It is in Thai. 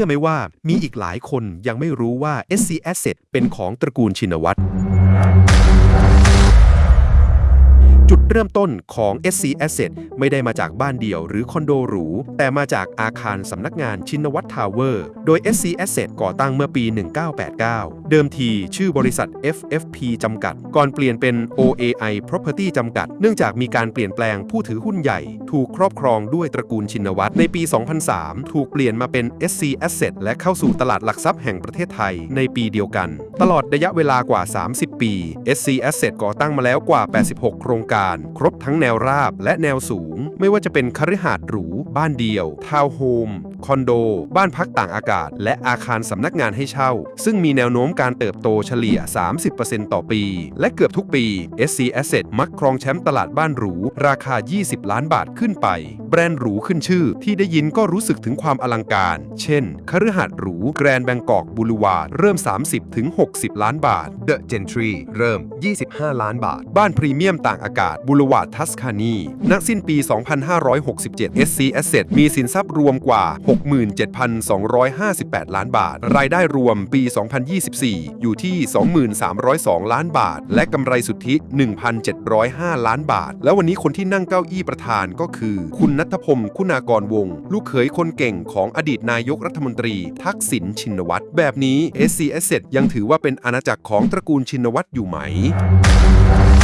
ชื่อไหมว่ามีอีกหลายคนยังไม่รู้ว่า SC Asset เป็นของตระกูลชินวัตร เริ่มต้นของ SC Asset ไม่ได้มาจากบ้านเดี่ยวหรือคอนโดหรู แต่มาจากอาคารสำนักงานชินวัตรทาวเวอร์ โดย SC Asset ก่อตั้งเมื่อปี 1989 เดิมทีชื่อบริษัท FFP จำกัด ก่อนเปลี่ยนเป็น OAI Property จำกัด เนื่องจากมีการเปลี่ยนแปลงผู้ถือหุ้นใหญ่ ถูกครอบครองด้วยตระกูลชินวัตรในปี 2003 ถูกเปลี่ยนมาเป็น SC Asset และเข้าสู่ตลาดหลักทรัพย์แห่งประเทศไทยในปีเดียวกัน ตลอดระยะเวลากว่า 30 ปี SC Asset ก่อตั้งมาแล้วกว่า 86 โครงการครบทั้งแนวราบและแนวสูง ไม่ว่าจะเป็นคฤหาสน์หรู บ้านเดี่ยว ทาวน์โฮม คอนโด บ้านพักต่างอากาศ และอาคารสำนักงานให้เช่า ซึ่งมีแนวโน้มการเติบโตเฉลี่ย 30%ต่อปี และเกือบทุกปี SC Asset มักครองแชมป์ตลาดบ้านหรู ราคา 20 ล้านบาทขึ้นไป แบรนด์หรูขึ้นชื่อ ที่ได้ยินก็รู้สึกถึงความอลังการ เช่นคฤหาสน์หรูแกรนด์แบงกอกบูลวาร์เริ่ม 30ถึง60 ล้านบาท The Gentry เริ่ม 25 ล้านบาท บ้านพรีเมียมต่างอากาศบูลวาร์ดทัสคานี ณ สิ้นปี 2567 SC Asset มีสินทรัพย์รวมกว่า 67,258 ล้านบาท รายได้รวมปี 2024 อยู่ที่ 2302 ล้านบาท และกำไรสุทธิ 1,705 ล้านบาท แล้ววันนี้คนที่นั่งเก้าอี้ประธานก็คือ คุณนัทพงศ์คุณากรวงศ์ลูกเขยคนเก่งของอดีตนายกรัฐมนตรี ทักษิณชินวัตร แบบนี้ SC Asset ยังถือว่าเป็นอาณาจักรของตระกูลชินวัตรอยู่ไหม